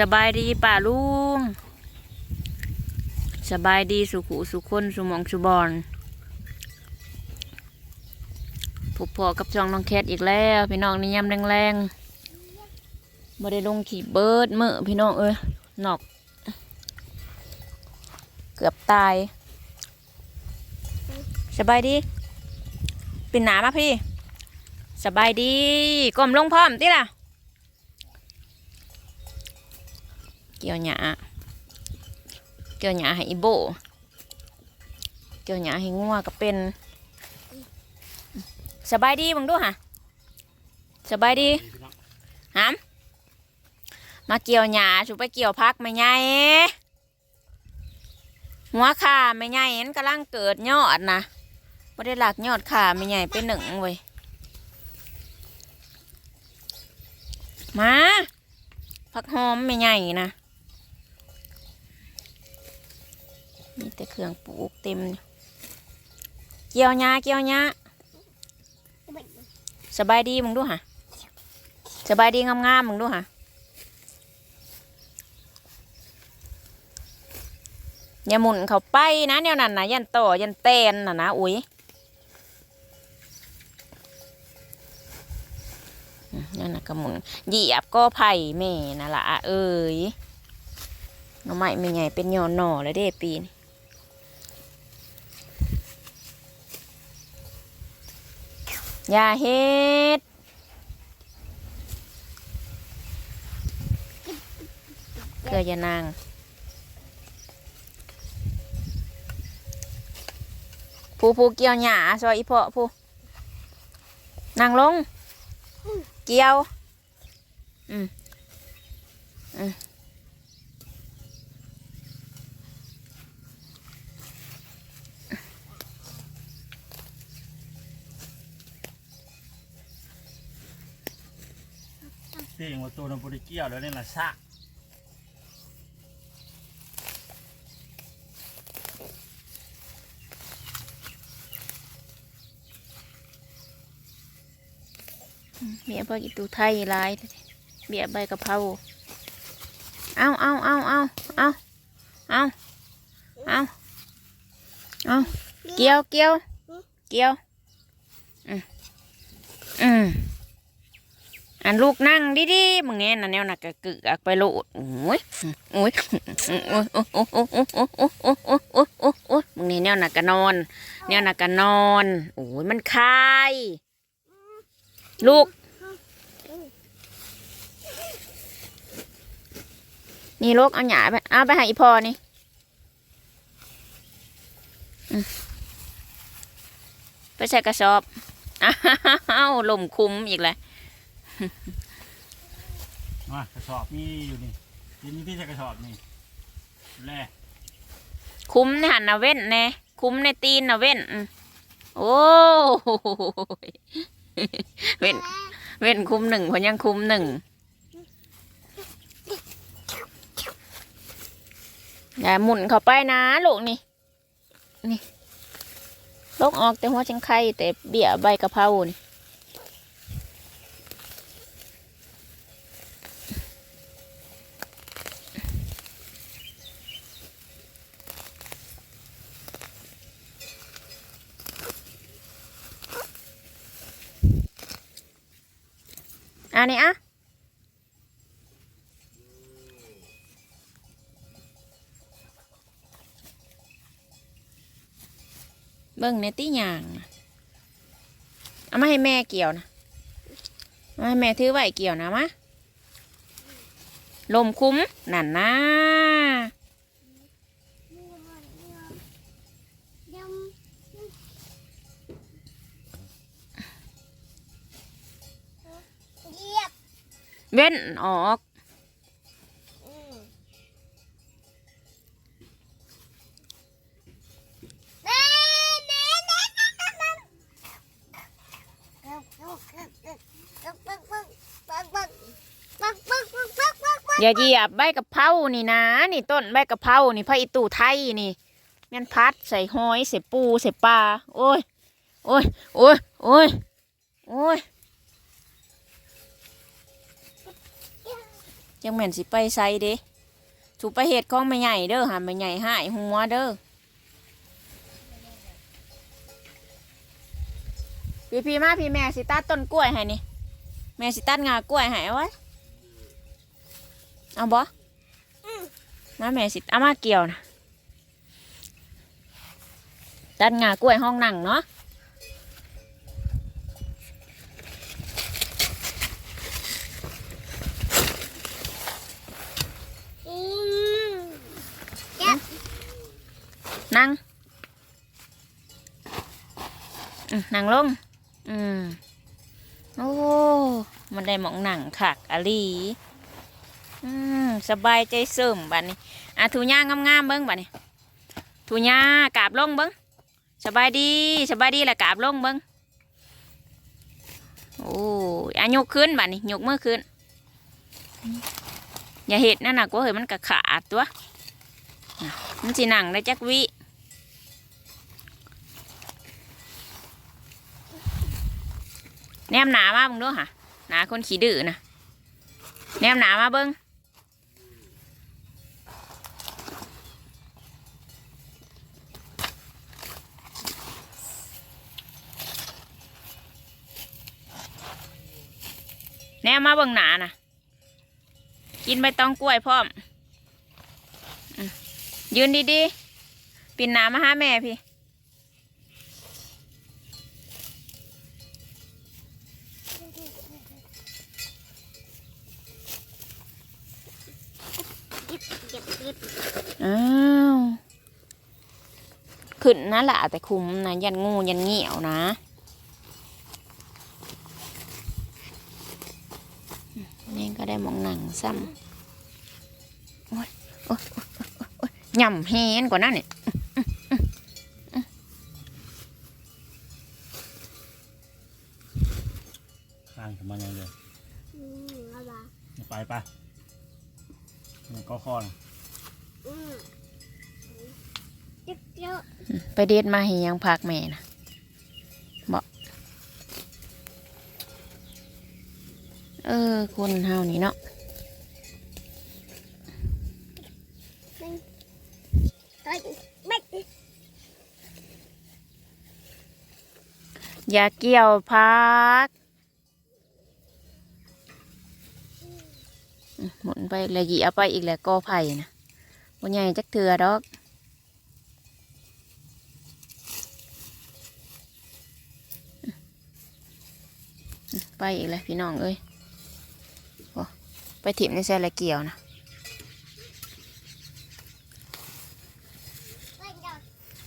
สบายดีป่าลุง สบายดีสุขุสุคนสุมองสุบอนผูกพอกับจองน้องแคทอีกแล้วพี่น้องนี่ยำแรงๆบ่ได้ลงขี่เบิร์ดเมื่อพี่น้องเอ้ยนอก เกือบตาย สบายดีปิ่นหนามาพี่ สบายดีก้มลงพร้อมติล่ะ เกี่ยวหยาเกี่ยวหยาให้อีโบ เกี่ยวหยาให้งัวก็เป็นสบายดีมึงดูฮะสบายดีหามมาเกี่ยวหยาชุบไปเกี่ยวพักไม่ไงหัวขาไม่ไงเห็นกำลังเกิดยอดนะไม่ได้หลักยอดขาไม่ไงเป็นหนึ่งเว้ยมาผักหอมไม่ไงนะ มีแต่เครื่องปลูกเต็ม เกี่ยวหญ้าเกี่ยวหญ้าสบายดีมึงดูฮะสบายดีงามๆมึงดูฮะอย่าหมุนเขาไปนะแนวนั้นนะยันต่อยันเตนนะนะอุ้ยนั่นนะก็หมุนเหยียบก็ไผ่แม่น่ะละเอ้ยน่อไม้ไม่ใหญ่เป็นยอนหน่อแล้วเด้ปีน อย่าเฮ็ดเกลืออย่านางผู้ผู้เกี่ยวหญ้าซอยอีเพาะผู้นั่งลง เกี่ยว อืมอืม เสียงว่าตัวน้ำบริเกี่ยวแล้วนี่ละซะเบียร์พอกิตูไทยลายเบียใบกะเพราเอาเอาเอาเอาเอาเอาเอาเอาเกี่ยวเกี่ยวเกี่ยวอืมอืม อันลูกนั่งดีๆมึงแน่น่ะแนวน่ะกะกึกอักไปโลดโอ้ยโอ้ยโอ้ยโอ้ยโอ้ยโอ้ยโอ้ยโอ้ยโอ้ยโอ้ยโอ้ยมึงนี่แนวน่ะกะนอน แนวน่ะกะนอนโอ้ยมันคายลูก นี่ลูกเอาหยาไปเอาไปให้อีพอนี่ไปใส่กระสอบอ้าวลมคุ้มอีกเลย มากระสอบมีอยู่นี่ทีนี้ที่จะกระสอบนี่แล่คุ้มในหันนะเว้นแน่คุ้มในตีนนะเว้นโอ้ยเว้นเว้นคุ้มหนึ่งพราะยังคุ้มหนึ่งอย่าหมุนเข้าไปนะลูกนี่ นี่ลกออกแต่หัวจังไข่แต่เบี้ยใบกะเพรานี่ อันนี้อะเบิ่งในตี้หยางนะเอามาให้แม่เกี่ยวนะมาให้แม่ถือไว้เกี่ยวนะมะลมคุ้มนั่นนะ เว้นออกอย่าเหยียบใบกะเพรานี่นะ นี่ต้นใบกะเพรานี่พระอิตูไทยนี่แม่นพัดใส่หอยใส่ปูใส่ปลาโอ้ยโอ้ยโอ้ยโอ้ยโอ้ย จังแม่นสิไปไสเด้ถูกไปเฮ็ดของไม่ใหญ่เด้อหาไม่ใหญ่หายหัวเด้อพี่พี่มาพี่แม่สิตัดต้นกล้วยให้นี่แม่สิตัดงากล้วยให้ไว้เอาบ่มาแม่สิเอามาเกี่ยวนะตัดงากล้วยห้องนั่งเนาะ อืมนั่งลง อืมโอ้มันได้หมองหนังขักอะลีอืมสบายใจเสริมบัดนี้อะถูย่างงามๆเบิ้งบัดนี้ถูย่ากาบลงเบิ้งสบายดีสบายดีแหละกาบลงเบิ้งโอ้ยอะยกขึ้นบัดนี้ยกมือขึ้น อย่าเห็ดนั่นนะก็เห็นมันกระขาดตัวมันสิหนังได้จักวิ แนมหนามาเบิ่งดูค่ะหนาคนขี้ดื้อนะแนมหนามาเบิ่งแนมมาเบิ่งหนานะกินใบตองกล้วยพร้อมยืนดีๆ ปินหนามาหาแม่พี่ ขึ้นนะละแต่คุมนะยันงูยันเงี่ยวนะนี่ก็ได้มองหนังซ้ำโอ๊ยโอ๊ยโอ๊ยโอ๊ยโอ๊ยย่ำเฮนกว่านั้นเนี่ย ไปเด็ดมาให้ยังพักแม่นะบอกเออคนเฮานี่เนาะยไม่อย่าเกี่ยวพักหมุนไปแล้วเหยียไปอีกแล้วกอไผ่นะวันใหญ่จักเถื่อดอกอืมอืม ไปอีกแล้วพี่น้องเอ้ยไปถิ่มในแซ่ละเกี่ยวนะ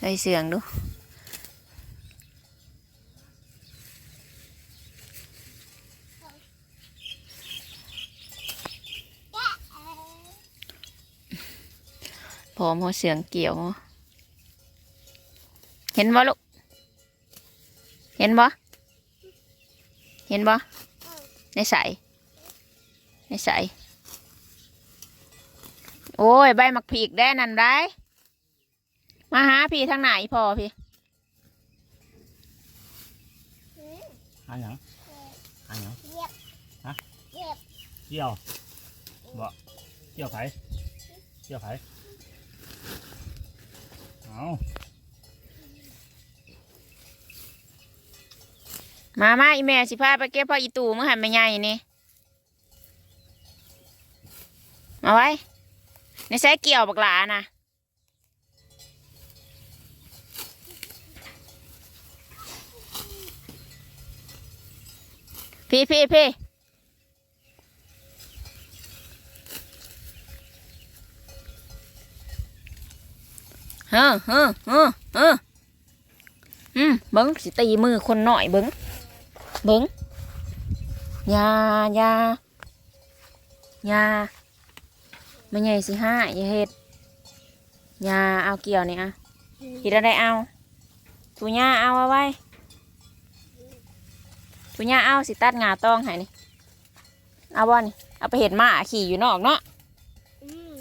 ไม่เสียงดูแกะเอ่อพร้อมหัวเสียงเกี่ยว เห็นบ่ลูก เห็นบ่ เห็นบ่ในใสในใสโอ้ย ใบหมักผีกได้นั่นได้มาหาพี่ทางไหนพอพี่หาหยังหาหยังเหยียบฮะเหยียบเกี่ยวบ่เกี่ยวไผเกี่ยวไผเอา มามาอีแม่สิพาไปเก็บพ่ออีตู่มื่อหันไม่ใหญ่นี่มาไว้ในใช้เกี่ยวบักหลานะพี่พี่พี่เฮ้อเฮ้อเฮ้อเฮ้ออืมเบิ้งสิตีมือคนหน่อยเบิ้ง เบิ้งยายายาไม่ใหญ่สิห้าอย่าเฮ็ดยาเอาเกี่ยวนี่อะคิดอะไรเอาตุญ่าเอาเอาไว้ตุญ่าเอาสิตัดงาต้องให้นี่เอาบ่นี่เอาไปเห็ดหมาขี่อยู่นอกเนาะอืม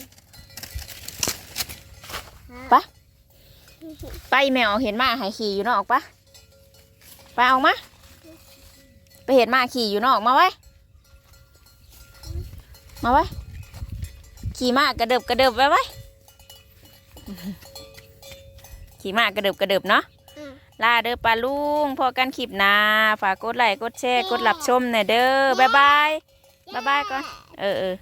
ไปไปแมวเห็นหมาให้ขี่อยู่นอกปะไปเอามา เห็นหมาขี่อยู่นอกมาไว้ มาไว้ ขี่ม้ากระเดิบกระเดิบไว้ไว้ ขี่ม้ากระเดิบกระเดิบเนาะอืมลาเด้อปลาลุงพอกันคลิปหนาฝากกดไลค์กดแชร์กดรับชมหน่อยเด้อบ๊ายบายบ๊ายบายก่อนเออเออ